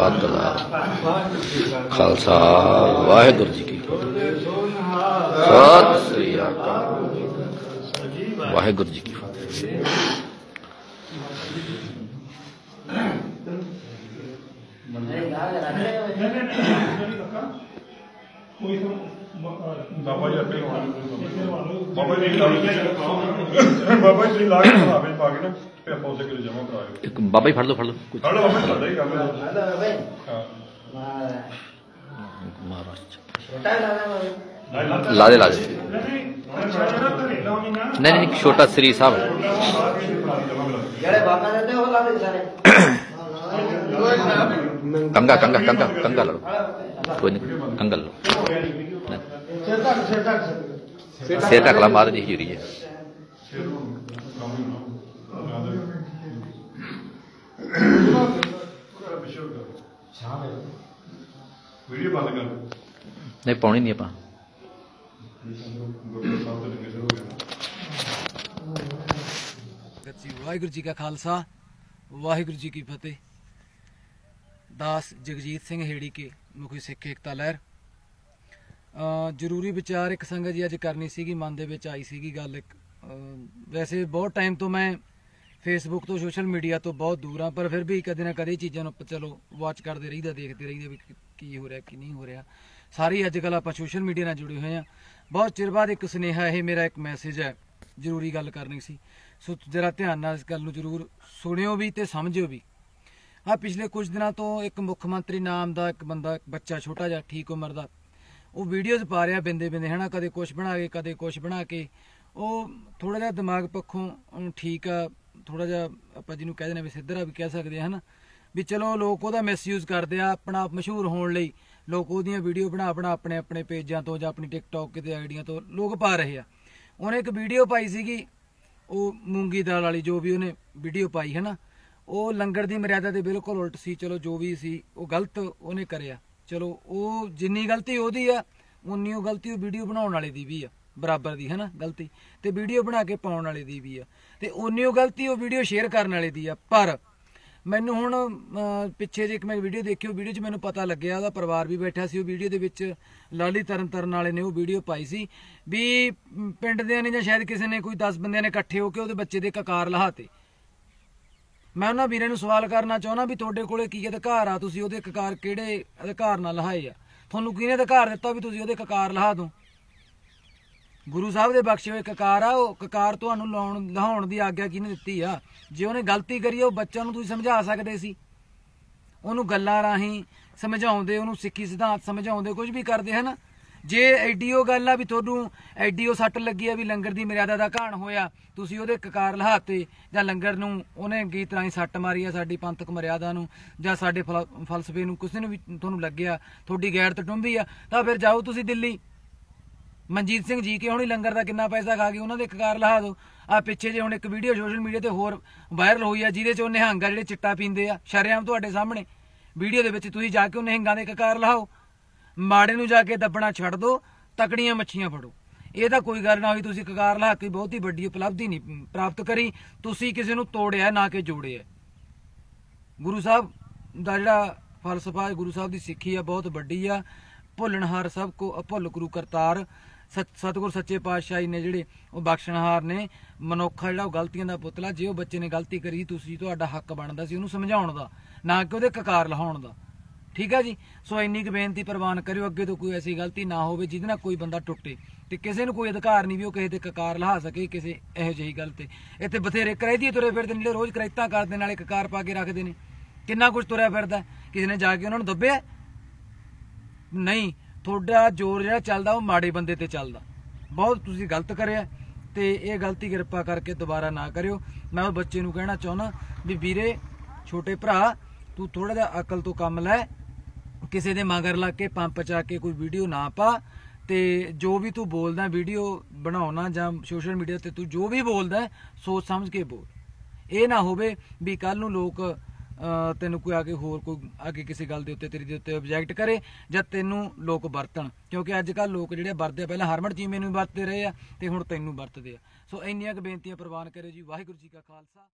ਪੱਗ ਦਾ ਖਾਲਸਾ ਵਾਹਿਗੁਰੂ ਜੀ ਕੀ ਫਤਿਹ ਸਤਿ ਸ੍ਰੀ ਅਕਾਲ ਵਾਹਿਗੁਰੂ ਜੀ ਕੀ ਫਤਿਹ ਬਾਬਾ ਜੀ ਆਪੇ ਬਾਬਾ ਜੀ ਬਾਬਾ ਜੀ ਲਾ ਕੇ ਭਾਵੇਂ ਪਾ ਤੇ ਆਪਾਂ ਉਸੇ ਕੋਲ ਜਮਾ ਕਰਾਇਓ ਇੱਕ ਬਾਬਾ ਜੀ ਫੜ ਲਓ ਫੜ ਲਓ ਕੁਝ ਹਲੋ ਬਾਬਾ ਤੁਹਾਡਾ ਹੀ ਕੰਮ ਹੈ। ਹਾਂ। ਮਹਾਰਾਜ। ਲਾ ਦੇ ਲਾ ਦੇ ਨਹੀਂ ਨਹੀਂ ਛੋਟਾ ਸ੍ਰੀ ਸਾਹਿਬ। ਜਿਹੜੇ ਬਾਬਾ ਦੇ ਤੇ ਉਹ ਲਾ ਦੇ ਸਾਰੇ। ਕੰਗਾ ਕੰਗਾ ਕੰਗਾ ਕੰਗਾ ਲਾ ਲਓ। ਕੋਈ ਨਹੀਂ ਕੰਗਾ ਲਾ ਲਓ। ਸਿਰ ਤੱਕ ਸਿਰ ਤੱਕ ਸਿਰ ਢੱਕ ਲਾ ਮਹਾਰਾਜ ਜੀ ਹੀਰੀ ਹੈ? ਵੀਡੀਓ ਬੰਦ ਕਰ। ਨਹੀਂ ਪਾਉਣੀ ਨਹੀਂ ਆਪਾਂ। ਵਾਹਿਗੁਰੂ ਜੀ ਕਾ ਖਾਲਸਾ ਵਾਹਿਗੁਰੂ ਜੀ ਕੀ ਫਤਿਹ। ਦਾਸ ਜਗਜੀਤ ਸਿੰਘ ਹੇੜੀ ਕੇ ਮੁਖੀ ਸਿੱਖ ਏਕਤਾ ਲਹਿਰ। ਅ ਜ਼ਰੂਰੀ ਵਿਚਾਰ ਇੱਕ ਸੰਗਤ ਜੀ ਅੱਜ ਕਰਨੀ ਸੀਗੀ ਮਨ ਦੇ ਵਿੱਚ ਆਈ ਸੀਗੀ ਗੱਲ ਇੱਕ। ਵੈਸੇ ਬਹੁਤ ਟਾਈਮ ਤੋਂ ਮੈਂ ਫੇਸਬੁੱਕ ਤੋਂ ਸੋਸ਼ਲ ਮੀਡੀਆ ਤੋਂ ਬਹੁਤ ਦੂਰ ਆ ਪਰ ਫਿਰ ਵੀ ਕਦੇ ਨਾ ਕਦੇ ਚੀਜ਼ਾਂ ਨੂੰ ਆਪਾਂ ਚਲੋ ਵਾਚ ਕਰਦੇ ਰਹੀਦਾ, ਦੇਖਦੇ ਰਹੀਦਾ ਵੀ ਕੀ- ਹੋ ਰਿਹਾ, ਕੀ ਨਹੀਂ ਹੋ ਰਿਹਾ। ਸਾਰੀ ਅੱਜ ਕੱਲ ਆਪਾਂ ਸੋਸ਼ਲ ਮੀਡੀਆ ਨਾਲ ਜੁੜੇ ਹੋਏ ਆ ਬਹੁਤ ਚਿਰ ਬਾਅਦ ਇੱਕ ਸੁਨੇਹਾ ਇਹ ਮੇਰਾ ਇੱਕ ਮੈਸੇਜ ਹੈ, ਜ਼ਰੂਰੀ ਗੱਲ ਕਰਨੀ ਸੀ। ਸੋ ਜਰਾ ਧਿਆਨ ਨਾਲ ਇਸ ਗੱਲ ਨੂੰ ਜ਼ਰੂਰ ਸੁਣਿਓ ਵੀ ਤੇ ਸਮਝਿਓ ਵੀ। ਆ ਪਿਛਲੇ ਕੁਝ ਦਿਨਾਂ ਤੋਂ ਇੱਕ ਮੁੱਖ ਮੰਤਰੀ ਨਾਮ ਦਾ ਇੱਕ ਬੰਦਾ, ਇੱਕ ਬੱਚਾ ਛੋਟਾ ਜਿਹਾ, ਠੀਕ ਉਮਰ ਦਾ, ਉਹ ਵੀਡੀਓਜ਼ ਪਾ ਰਿਹਾ ਬਿੰਦੇ ਬਿੰਦੇ ਹਨਾ ਕਦੇ ਕੁਝ ਬਣਾ ਕੇ, ਕਦੇ ਕੁਝ ਬਣਾ ਕੇ। ਉਹ ਥੋੜਾ ਜਿਹਾ ਦਿਮਾਗ ਪੱਖੋਂ ਠੀਕ ਆ ਥੋੜਾ ਜਿਹਾ ਆਪਾਂ ਜਿਹਨੂੰ ਕਹਿ ਦਿੰਦੇ ਵੀ ਸਿੱਧਰਾ ਵੀ ਕਹਿ ਸਕਦੇ ਆ ਹਨਾ? ਵੀ ਚਲੋ ਲੋਕ ਉਹਦਾ ਮਿਸਯੂਜ਼ ਕਰਦੇ ਆ, ਆਪਣਾ ਆਪ ਮਸ਼ਹੂਰ ਹੋਣ ਲਈ। ਲੋਕ ਉਹਦੀਆਂ ਵੀਡੀਓ ਬਣਾ ਬਣਾ ਆਪਣੇ ਆਪਣੇ ਪੇਜਾਂ ਤੋਂ ਜਾਂ ਆਪਣੀ ਟਿਕਟੌਕ ਕਿਤੇ ਆਈਡੀਆਂ ਤੋਂ ਲੋਕ ਪਾ ਰਹੇ ਆ। ਉਹਨੇ ਇੱਕ ਵੀਡੀਓ ਪਾਈ ਸੀਗੀ, ਉਹ ਮੂੰਗੀ ਦਾਲ ਵਾਲੀ ਜੋ ਵੀ ਉਹਨੇ ਵੀਡੀਓ ਪਾਈ ਹੈ ਨਾ ਉਹ ਲੰਗਰ ਦੀ ਮਰਿਆਦਾ ਦੇ ਬਿਲਕੁਲ ਉਲਟ ਸੀ, ਚਲੋ ਜੋ ਵੀ ਸੀ, ਉਹ ਗਲਤ ਉਹਨੇ ਕਰਿਆ। ਚਲੋ ਉਹ ਜਿੰਨੀ ਗਲਤੀ ਉਹਦੀ ਆ, ਉਨੀ ਉਹ ਗਲਤੀ ਉਹ ਵੀਡੀਓ ਬਣਾਉਣ ਵਾਲੇ ਦੀ ਵੀ ਆ। ਬਰਾਬਰ ਦੀ ਹੈ ਗਲਤੀ। ਤੇ ਵੀਡੀਓ ਬਣਾ ਕੇ ਪਾਉਣ ਵਾਲੇ ਦੀ ਵੀ ਆ। ਤੇ ਓਨੀ ਉਹ ਗਲਤੀ ਉਹ ਵੀਡੀਓ ਸ਼ੇਅਰ ਕਰਨ ਵਾਲੇ ਦੀ ਆ। ਪਰ ਮੈਨੂੰ ਹੁਣ ਪਿੱਛੇ ਜੇ ਇੱਕ ਮੈਂ ਵੀਡੀਓ ਦੇਖੀ, ਉਹ ਵੀਡੀਓ 'ਚ ਮੈਨੂੰ ਪਤਾ ਲੱਗਿਆ, ਉਹਦਾ ਪਰਿਵਾਰ ਵੀ ਬੈਠਾ ਸੀ, ਉਹ ਵੀਡੀਓ ਦੇ ਵਿੱਚ ਲਾਲੀ ਤਰਨ ਤਰਨ ਵਾਲੇ ਨੇ ਉਹ ਵੀਡੀਓ ਪਾਈ ਸੀ ਵੀ ਪਿੰਡ ਦੇ ਨੇ ਜਾਂ ਸ਼ਾਇਦ ਕਿਸੇ ਨੇ ਕੋਈ 10 ਬੰਦਿਆਂ ਨੇ ਇਕੱਠੇ ਹੋ ਕੇ ਉਹਦੇ ਬੱਚੇ ਦੇ ਕਕਾਰ ਲਹਾਤੇ। ਮੈਂ ਉਹਨਾਂ ਵੀਰਾਂ ਨੂੰ ਸਵਾਲ ਕਰਨਾ ਚਾਹੁੰਦਾ ਵੀ ਤੁਹਾਡੇ ਕੋਲੇ ਕੀ ਅਧਿਕਾਰ ਆ? ਤੁਸੀਂ ਉਹਦੇ ਕਕਾਰ ਕਿਹੜੇ ਅਧਿਕਾਰ ਨਾਲ ਲਹਾਏ ਆ? ਤੁਹਾਨੂੰ ਕਿਹਨੇ ਅਧਿਕਾਰ ਦਿੱਤਾ ਵੀ ਤੁਸੀਂ ਉਹਦੇ ਕਕਾਰ ਲਹਾ ਦੋ? ਗੁਰੂ ਸਾਹਿਬ ਦੇ ਬਖਸ਼ੇ ਹੋਏ ਕਕਾਰ ਆ ਉਹ ਕਕਾਰ ਤੁਹਾਨੂੰ ਲਾਉਣ ਲਹਾਉਣ ਦੀ ਆਗਿਆ ਕਿਹਨੇ ਦਿੱਤੀ ਆ? ਜੇ ਉਹਨੇ ਗਲਤੀ ਕਰੀ ਆ, ਉਹ ਬੱਚਿਆਂ ਨੂੰ ਤੁਸੀਂ ਸਮਝਾ ਸਕਦੇ ਸੀ। ਉਹਨੂੰ ਗੱਲਾਂ ਰਾਹੀਂ ਸਮਝਾਉਂਦੇ ਉਹਨੂੰ ਸਿੱਖੀ ਸਿਧਾਂਤ ਸਮਝਾਉਂਦੇ ਕੁਝ ਵੀ ਕਰਦੇ ਹਨ? ਜੇ ਐਡੀ ਉਹ ਗੱਲ ਆ ਵੀ ਤੁਹਾਨੂੰ ਐਡੀ ਉਹ ਸੱਟ ਲੱਗੀ ਆ ਵੀ ਲੰਗਰ ਦੀ ਮਰਿਆਦਾ ਦਾ ਘਾਣ ਹੋਇਆ ਤੁਸੀਂ ਉਹਦੇ ਕਕਾਰ ਲਹਾਤੇ ਜਾਂ ਲੰਗਰ ਨੂੰ ਉਹਨੇ ਗੀਤ ਰਾਹੀਂ ਸੱਟ ਮਾਰੀ ਆ ਸਾਡੀ ਪੰਥਕ ਮਰਿਆਦਾ ਨੂੰ ਜਾਂ ਸਾਡੇ ਫਲ- ਫਲਸਫੇ ਨੂੰ ਕਿਸੇ ਨੂੰ ਵੀ ਤੁਹਾਨੂੰ ਲੱਗਿਆ ਤੁਹਾਡੀ ਗੈਰਤ ਟੁੰਬੀ ਆ ਤਾਂ ਫਿਰ ਜਾਓ ਤੁਸੀਂ ਦਿੱਲੀ। ਮਨਜੀਤ ਸਿੰਘ ਜੀ ਕੇ ਹੁਣੀ ਲੰਗਰ ਦਾ ਕਿੰਨਾ ਪੈਸਾ ਖਾ ਗਏ, ਉਹਨਾਂ ਦੇ ਕਕਾਰ ਲਹਾ ਦਿਓ। ਆ ਪਿੱਛੇ ਜੇ ਹੁਣ ਇੱਕ ਵੀਡੀਓ ਸੋਸ਼ਲ ਮੀਡੀਆ ਤੇ ਹੋਰ ਵਾਇਰਲ ਹੋਈ ਆ, ਜਿਹਦੇ ਚ ਉਹ ਨਿਹੰਗ ਆ ਜਿਹੜੇ ਚਿੱਟਾ ਪੀਂਦੇ ਆ। ਸ਼ਰੇਆਮ ਤੁਹਾਡੇ ਸਾਹਮਣੇ। ਵੀਡੀਓ ਦੇ ਵਿੱਚ ਤੁਸੀਂ ਜਾ ਕੇ ਉਹ ਨਿਹੰਗਾਂ ਦੇ ਕਕਾਰ ਲਹਾਓ। ਮਾੜੇ ਨੂੰ ਜਾ ਕੇ ਦੱਬਣਾ ਛੱਡ ਦਿਓ ਤਕੜੀਆਂ ਮੱਛੀਆਂ ਫੜੋ। ਇਹ ਤਾਂ ਕੋਈ ਗੱਲ ਨਾ ਹੋਈ, ਤੁਸੀਂ ਕਕਾਰ ਲਹਾ ਕੇ ਬਹੁਤ ਹੀ ਵੱਡੀ ਉਪਲਬਧੀ ਨਹੀਂ ਪ੍ਰਾਪਤ ਕਰੀ। ਤੁਸੀਂ ਕਿਸੇ ਨੂੰ ਤੋੜਿਆ, ਨਾ ਕਿ ਜੋੜਿਆ। ਗੁਰੂ ਸਾਹਿਬ ਦਾ ਜਿਹੜਾ ਫਲਸਫਾ ਹੈ, ਗੁਰੂ ਸਾਹਿਬ ਦੀ ਸਿੱਖੀ ਆ, ਬਹੁਤ ਵੱਡੀ ਆ। ਭੁੱਲਣਹਾਰ ਸਭ ਕੋ ਅਭੁੱਲ ਗੁਰੂ ਕਰਤਾਰ। ਸਤਿਗੁਰ ਸੱਚੇ ਪਾਤਸ਼ਾਹੀ ਨੇ ਜਿਹੜੇ ਉਹ ਬਖਸ਼ਣਹਾਰ ਨੇ, ਮਨੁੱਖ ਜਿਹੜਾ ਉਹ ਗਲਤੀਆਂ ਦਾ ਪੁਤਲਾ, ਜੇ ਉਹ ਬੱਚੇ ਨੇ ਗਲਤੀ ਕਰੀ, ਤੁਸੀਂ ਤੁਹਾਡਾ ਹੱਕ ਬਣਦਾ ਸੀ ਉਹਨੂੰ ਸਮਝਾਉਣ ਦਾ, ਨਾ ਕਿ ਉਹਦੇ ਕਕਾਰ ਲਹਾਉਣ ਦਾ। ਠੀਕ ਹੈ ਜੀ? ਸੋ ਇੰਨੀ ਕੁ ਬੇਨਤੀ ਪ੍ਰਵਾਨ ਕਰਿਓ, ਅੱਗੇ ਤੋਂ ਕੋਈ ਐਸੀ ਗਲਤੀ ਨਾ ਹੋਵੇ ਜਿਹਦੇ ਨਾਲ ਕੋਈ ਬੰਦਾ ਟੁੱਟੇ। ਤੇ ਕਿਸੇ ਨੂੰ ਕੋਈ ਅਧਿਕਾਰ ਨਹੀਂ ਵੀ ਉਹ ਕਿਸੇ ਦੇ ਕਕਾਰ ਲਹਾ ਸਕੇ, ਕਿਸੇ ਇਹੋ ਜਿਹੀ ਗੱਲ ਤੇ। ਇੱਥੇ ਬਥੇਰੇ ਕਰੈਦੀ ਤੁਰੇ ਫਿਰਦੇ ਨੇ, ਜਿਹੜੇ ਰੋਜ਼ ਕਰੈਤਾਂ ਕਰਦੇ ਨਾਲੇ ਕਕਾਰ ਪਾ ਕੇ ਰੱਖਦੇ ਨੇ। ਕਿੰਨਾ ਕੁਝ ਤੁਰਿਆ ਫਿਰਦਾ ਕਿਸੇ ਨੇ ਜਾ ਕੇ ਉਹਨਾਂ ਨੂੰ ਦੱਬਿਆ ਨਹੀਂ। ਤੁਹਾਡਾ ਜ਼ੋਰ ਜਿਹੜਾ ਚੱਲਦਾ ਉਹ ਮਾੜੇ ਬੰਦੇ ਤੇ ਚੱਲਦਾ। ਬਹੁਤ ਤੁਸੀਂ ਗਲਤ ਕਰਿਆ ਤੇ ਇਹ ਗਲਤੀ ਕਿਰਪਾ ਕਰਕੇ ਦੁਬਾਰਾ ਨਾ ਕਰਿਓ। ਮੈਂ ਉਹ ਬੱਚੇ ਨੂੰ ਕਹਿਣਾ ਚਾਹੁੰਦਾ ਵੀ ਵੀਰੇ, ਛੋਟੇ ਭਰਾ, ਤੂੰ ਥੋੜਾ ਜਿਹਾ ਅਕਲ ਤੋਂ ਕੰਮ ਲੈ। ਕਿਸੇ ਦੇ ਮਗਰ ਲੱਗ ਕੇ ਪੰਪ ਚਾ ਕੇ ਕੋਈ ਵੀਡੀਓ ਨਾ ਪਾ ਤੇ ਜੋ ਵੀ ਤੂੰ ਬੋਲਦਾ ਵੀਡੀਓ ਬਣਾਉਣਾ ਜਾਂ ਸੋਸ਼ਲ ਮੀਡੀਆ ਤੇ ਤੂੰ ਜੋ ਵੀ ਬੋਲਦਾ, ਸੋਚ ਸਮਝ ਕੇ ਬੋਲ। ਇਹ ਨਾ ਹੋਵੇ ਵੀ ਕੱਲ ਨੂੰ ਲੋਕ ਤੈਨੂੰ ਕੋਈ ਆ ਕੇ ਹੋਰ ਕੋਈ ਆ ਕੇ ਕਿਸੇ ਗੱਲ ਦੇ ਉੱਤੇ, ਤੇਰੀ ਦੇ ਉੱਤੇ ਆਬਜੈਕਟ ਕਰੇ ਜਾਂ ਤੈਨੂੰ ਲੋਕ ਵਰਤਣ। ਕਿਉਂਕਿ ਅੱਜ ਕੱਲ ਲੋਕ ਜਿਹੜੇ ਵਰਤਦੇ ਪਹਿਲਾਂ ਹਰਮਨ ਚੀਮੇ ਨੂੰ ਵਰਤਦੇ ਰਹੇ ਆ ਤੇ ਹੁਣ ਤੈਨੂੰ ਵਰਤਦੇ ਆ। ਸੋ ਇੰਨੀਆਂ ਕੁ ਬੇਨਤੀਆਂ ਪ੍ਰਵਾਨ ਕਰਿਓ ਜੀ। ਵਾਹਿਗੁਰੂ ਜੀ ਕਾ ਖਾਲਸਾ।